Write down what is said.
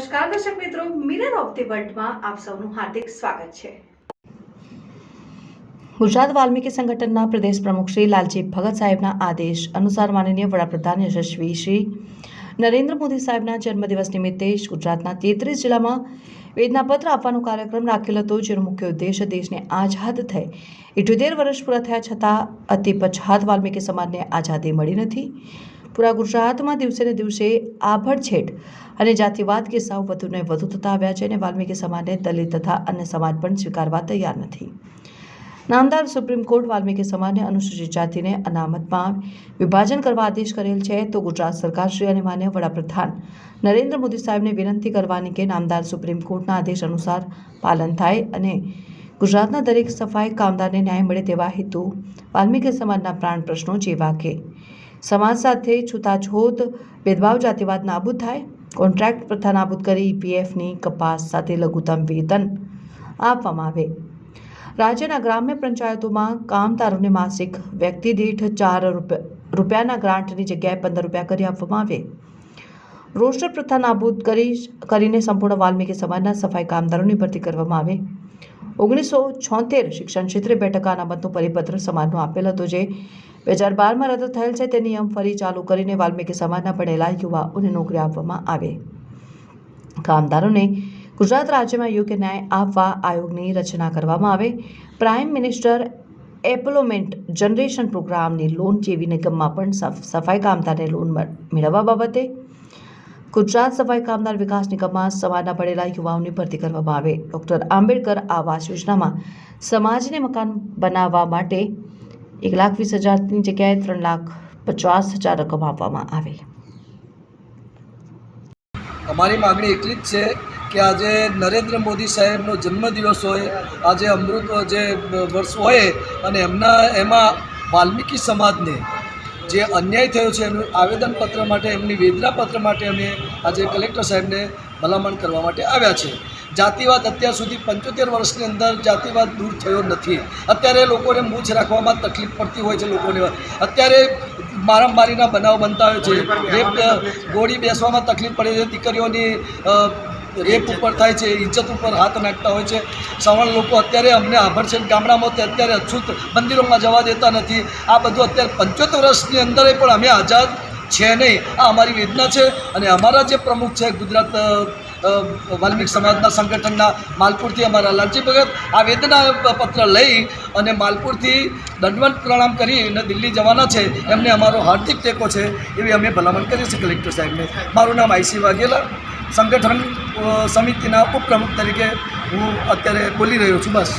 નમસ્કાર, દર્શક મિત્રો. મિરર ઓફ ધી વર્લ્ડમાં આપ સૌનું હાર્દિક સ્વાગત છે. ગુજરાત વાલ્મીકી સંગઠનના પ્રદેશ પ્રમુખ શ્રી લાલજી ભગત સાહેબના આદેશ અનુસાર માનનીય વડાપ્રધાન યશસ્વી શ્રી નરેન્દ્ર મોદી સાહેબના જન્મદિવસ નિમિત્તે ગુજરાતના તેત્રીસ જિલ્લામાં વેદનાપત્ર આપવાનો કાર્યક્રમ રાખેલો હતો, જેનો મુખ્ય ઉદ્દેશ દેશને આઝાદ થઈ ઇઠ્યોતેર વર્ષ પૂરા થયા છતાં અતિ પછાત વાલ્મીકી સમાજને આઝાદી મળી નથી. પૂરા ગુજરાતમાં દિવસે ને દિવસે આભડછેટ અને જાતિવાદ કિસ્સાઓ વધુને વધુ થતા આવ્યા છે અને વાલ્મીકી સમાજને દલિત તથા અન્ય સમાજ પણ સ્વીકારવા તૈયાર નથી. નામદાર સુપ્રીમ કોર્ટ વાલ્મીકી સમાજને અનુસૂચિત જાતિને અનામતમાં વિભાજન કરવા આદેશ કરેલ છે તો ગુજરાત સરકાર શ્રી અને માન્ય વડાપ્રધાન નરેન્દ્ર મોદી સાહેબને વિનંતી કરવાની કે નામદાર સુપ્રીમ કોર્ટના આદેશ અનુસાર પાલન થાય અને ગુજરાતના દરેક સફાઈ કામદારને ન્યાય મળે તેવા હેતુ વાલ્મીકી સમાજના પ્રાણ પ્રશ્નો જેવા કે સમાજ સાથે છૂતાછૂત ભેદભાવ જાતિવાદ નાબૂદ થાય, કોન્ટ્રાક્ટ પ્રથા નાબૂદ કરી ઈપીએફની કપાસ સાથે લઘુત્તમ વેતન આપવામાં આવે. રાજ્યના ગ્રામ્ય પંચાયતોમાં કામદારોને માસિક વ્યક્તિ દીઠ ચાર રૂપિયા રૂપિયાના ગ્રાન્ટની જગ્યાએ પંદર રૂપિયા કરી આપવામાં આવે. રોસ્ટર પ્રથા નાબૂદ કરી, કરીને સંપૂર્ણ વાલ્મીકી સમાજના સફાઈ કામદારોની ભરતી કરવામાં આવે. ઓગણીસો છોતેર શિક્ષણ ક્ષેત્રે બે ટકા અનામતનો પરિપત્ર સમાજનો આપેલ હતો, જે બે હજાર બારમાં રદ થયેલ છે. તે નિયમ ફરી ચાલુ કરીને વાલ્મીકી સમાજના ભણેલા યુવાઓને નોકરી આપવામાં આવે. કામદારોને ગુજરાત રાજ્યમાં યોગ્ય ન્યાય આપવા આયોગની રચના કરવામાં આવે. પ્રાઇમ મિનિસ્ટર એપ્લોમેન્ટ જનરેશન પ્રોગ્રામની લોન જેવી નિગમમાં પણ સફાઈ કામદારને લોન મેળવવા બાબતે ગુજરાત સફાઈ કામદાર વિકાસ નિગમમાં સમાજના પડેલા યુવાઓની ભરતી કરવામાં આવે. ડોક્ટર આંબેડકર આવાસ યોજનામાં સમાજને મકાન બનાવવા માટે એક લાખ વીસ હજારની જગ્યાએ ત્રણ લાખ પચાસ હજાર રકમ આપવામાં આવે. અમારી માગણી એટલી જ છે કે આજે નરેન્દ્ર મોદી સાહેબનો જન્મદિવસ હોય, આજે અમૃત જે વર્ષ હોય અને એમના, એમાં વાલ્મીકી સમાજને જે અન્યાય થયો છે, એનું આવેદનપત્ર માટે, એમની વેદનાપત્ર માટે અમે આજે કલેક્ટર સાહેબને ભલામણ કરવા માટે આવ્યા છે. જાતિવાદ અત્યાર સુધી પંચોતેર વર્ષની અંદર જાતિવાદ દૂર થયો નથી. અત્યારે લોકોને મૂછ રાખવામાં તકલીફ પડતી હોય છે લોકોને. અત્યારે મારામારીના બનાવ બનતા હોય છે. રેપ ગોળી બેસવામાં તકલીફ પડે છે. દીકરીઓની રેપ ઉપર થાય છે, ઇજ્જત ઉપર હાથ નાખતા હોય છે. સવર્ણ લોકો અત્યારે અમને આભર છે. ગામડામાં તે અત્યારે અછૂત મંદિરોમાં જવા દેતા નથી. આ બધું અત્યારે પંચોતેર વર્ષની અંદર પણ અમે આઝાદ છે નહીં. આ અમારી વેદના છે અને અમારા જે પ્રમુખ છે ગુજરાત વાલ્મીક સમાજના સંગઠનના માલપુરથી અમારા લાલજી ભગત આ વેદના પત્ર લઈ અને માલપુરથી દંડવત પ્રણામ કરી અને દિલ્હી જવાના છે. એમને અમારો હાર્દિક ટેકો છે એવી અમે ભલામણ કરી છે કલેક્ટર સાહેબને. મારું નામ આઈસી વાઘેલા, સંગઠન સમિતિના ઉપપ્રમુખ તરીકે હું અત્યારે બોલી રહ્યો છું. બસ.